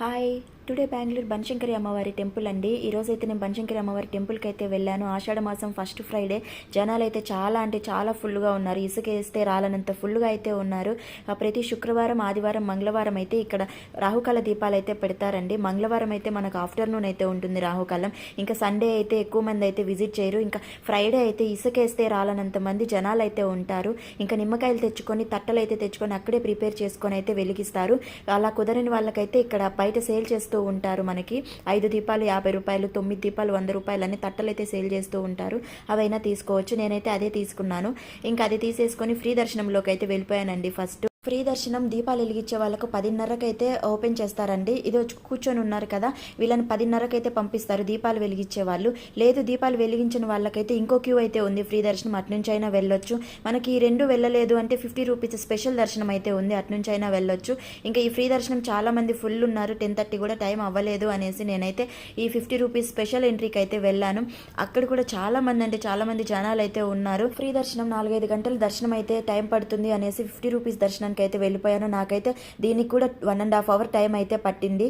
Hi. Today Bengaluru Banashankari అమ్మవారి temple అండి. ఈరోజు అయితే నేను బనశంకరి అమ్మవారి టెంపుల్కి అయితే వెళ్ళాను. ఆషాఢ మాసం ఫస్ట్ ఫ్రైడే. జనాలు అయితే చాలా అంటే చాలా ఫుల్గా ఉన్నారు. ఇసుక వేస్తే రాలనంత ఫుల్గా అయితే ఉన్నారు. ప్రతి శుక్రవారం ఆదివారం మంగళవారం అయితే ఇక్కడ రాహుకాల దీపాలు అయితే పెడతారండి. మంగళవారం అయితే మనకు ఆఫ్టర్నూన్ అయితే ఉంటుంది రాహుకాలం. ఇంకా సండే అయితే ఎక్కువ మంది అయితే విజిట్ చేయరు. ఇంకా ఫ్రైడే అయితే ఇసుక వేస్తే రాలనంత మంది జనాలు అయితే ఉంటారు. ఇంకా నిమ్మకాయలు తెచ్చుకొని తట్టలు అయితే తెచ్చుకొని అక్కడే ప్రిపేర్ చేసుకొని అయితే వెలిగిస్తారు. అలా కుదరని వాళ్ళకైతే ఇక్కడ బయట సేల్ చేస్తూ ఉంటారు మనకి. ఐదు దీపాలు యాభై రూపాయలు తొమ్మిది దీపాలు వంద రూపాయలు అన్ని తట్టలైతే సేల్ చేస్తూ ఉంటారు. అవైనా తీసుకోవచ్చు. నేనైతే అదే తీసుకున్నాను. ఇంకా అది తీసేసుకొని ఫ్రీ దర్శనంలోకి అయితే వెళ్ళిపోయానండి ఫస్ట్. ఫ్రీ దర్శనం దీపాలు వెలిగించే వాళ్ళకు పదిన్నరకు అయితే ఓపెన్ చేస్తారండి. ఇది కూర్చొని ఉన్నారు కదా వీళ్ళని పదిన్నరకు అయితే పంపిస్తారు దీపాలు వెలిగించే వాళ్ళు. లేదు దీపాలు వెలిగించిన వాళ్ళకైతే ఇంకో క్యూ అయితే ఉంది ఫ్రీ దర్శనం అట్నుంచి అయినా వెళ్ళొచ్చు. మనకి ఈ రెండు వెళ్ళలేదు అంటే ఫిఫ్టీ రూపీస్ స్పెషల్ దర్శనం అయితే ఉంది అట్నుంచి అయినా వెళ్ళొచ్చు. ఇంకా ఈ ఫ్రీ దర్శనం చాలా మంది ఫుల్ ఉన్నారు టెన్ థర్టీ కూడా టైం అవ్వలేదు అనేసి నేనైతే ఈ ఫిఫ్టీ రూపీస్ స్పెషల్ ఎంట్రీకి అయితే వెళ్ళాను. అక్కడ కూడా చాలా మంది అంటే చాలా మంది జనాలు అయితే ఉన్నారు. ఫ్రీ దర్శనం నాలుగైదు గంటల దర్శనం అయితే టైం పడుతుంది అనేసి ఫిఫ్టీ రూపీస్ దర్శనం దర్శనానికి అయితే వెళ్ళిపోయాను. నాకైతే దీనికి కూడా one and half hour time అయితే పట్టింది.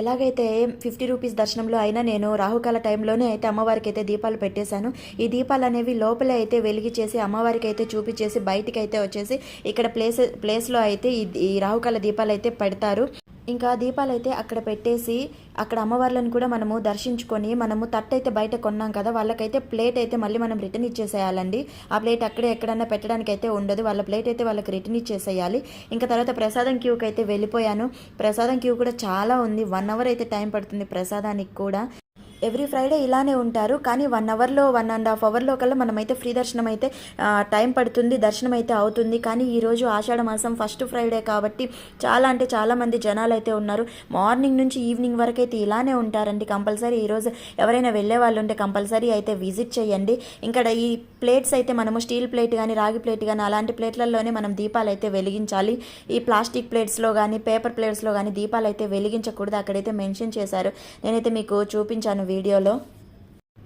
ఎలాగైతే ఫిఫ్టీ రూపీస్ దర్శనంలో అయినా నేను రాహుకాల టైంలోనే అయితే అమ్మవారికి అయితే దీపాలు పెట్టేశాను. ఈ దీపాలు అనేవి లోపలే అయితే వెలిగి చేసి అమ్మవారికి అయితే చూపించేసి బయటికి అయితే వచ్చేసి ఇక్కడ ప్లేస్ ప్లేస్లో అయితే ఈ ఈ రాహుకాల దీపాలు అయితే పెడతారు. ఇంకా దీపాలు అయితే అక్కడ పెట్టేసి అక్కడ అమ్మవార్లను కూడా మనము దర్శించుకొని మనము తట్టు అయితే బయట కొన్నాం కదా వాళ్ళకైతే ప్లేట్ అయితే మళ్ళీ మనం రిటర్న్ ఇచ్చేసేయాలండి. ఆ ప్లేట్ అక్కడే ఎక్కడన్నా పెట్టడానికి అయితే ఉండదు వాళ్ళ ప్లేట్ అయితే వాళ్ళకి రిటర్న్ ఇచ్చేసేయాలి. ఇంకా తర్వాత ప్రసాదం క్యూకి అయితే వెళ్ళిపోయాను. ప్రసాదం క్యూ కూడా చాలా ఉంది. వన్ అవర్ అయితే టైం పడుతుంది ప్రసాదానికి కూడా. ఎవ్రీ ఫ్రైడే ఇలానే ఉంటారు. కానీ వన్ అవర్లో వన్ అండ్ హాఫ్ అవర్లో కల్లా మనమైతే ఫ్రీ దర్శనం అయితే టైం పడుతుంది దర్శనం అయితే అవుతుంది. కానీ ఈరోజు ఆషాఢ మాసం ఫస్ట్ ఫ్రైడే కాబట్టి చాలా అంటే చాలా మంది జనాలు అయితే ఉన్నారు. మార్నింగ్ నుంచి ఈవినింగ్ వరకు అయితే ఇలానే ఉంటారండి కంపల్సరీ. ఈరోజు ఎవరైనా వెళ్ళే వాళ్ళు ఉంటే కంపల్సరీ అయితే విజిట్ చేయండి. ఇంకా ఈ ప్లేట్స్ అయితే మనము స్టీల్ ప్లేట్ కానీ రాగి ప్లేట్ కానీ అలాంటి ప్లేట్లలోనే మనం దీపాలు అయితే వెలిగించాలి. ఈ ప్లాస్టిక్ ప్లేట్స్లో కానీ పేపర్ ప్లేట్స్లో కానీ దీపాలు అయితే వెలిగించకూడదు. అక్కడైతే మెన్షన్ చేశారు. నేనైతే మీకు చూపించాను వీడియోలో.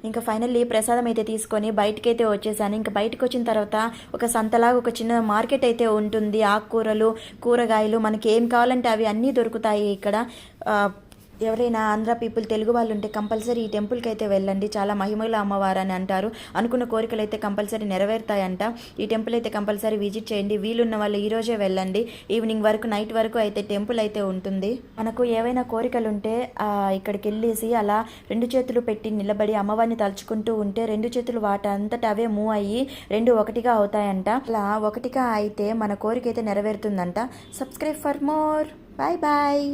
ఇంకా ఫైనల్లీ ప్రసాదం అయితే తీసుకొని బయటకి అయితే వచ్చేసాను. ఇంకా బయటకు వచ్చిన తర్వాత ఒక సంతలాగా ఒక చిన్న మార్కెట్ అయితే ఉంటుంది. ఆకుకూరలు కూరగాయలు మనకి ఏం కావాలంటే అవి అన్నీ దొరుకుతాయి ఇక్కడ. ఎవరైనా ఆంధ్ర పీపుల్ తెలుగు వాళ్ళు ఉంటే కంపల్సరీ ఈ టెంపుల్కి అయితే వెళ్ళండి. చాలా మహిమల అమ్మవారు అని అంటారు. అనుకున్న కోరికలు అయితే కంపల్సరీ నెరవేరుతాయంట. ఈ టెంపుల్ అయితే కంపల్సరీ విజిట్ చేయండి. వీలున్న వాళ్ళు ఈ రోజే వెళ్ళండి. ఈవినింగ్ వరకు నైట్ వరకు అయితే టెంపుల్ అయితే ఉంటుంది. మనకు ఏవైనా కోరికలు ఉంటే ఇక్కడికి వెళ్ళేసి అలా రెండు చేతులు పెట్టి నిలబడి అమ్మవారిని తలుచుకుంటూ ఉంటే రెండు చేతులు వాటంతట అవే మూవ్ అయ్యి రెండు ఒకటిగా అవుతాయంట. అలా ఒకటిగా అయితే మన కోరిక అయితే నెరవేరుతుందంట. Subscribe for more bye bye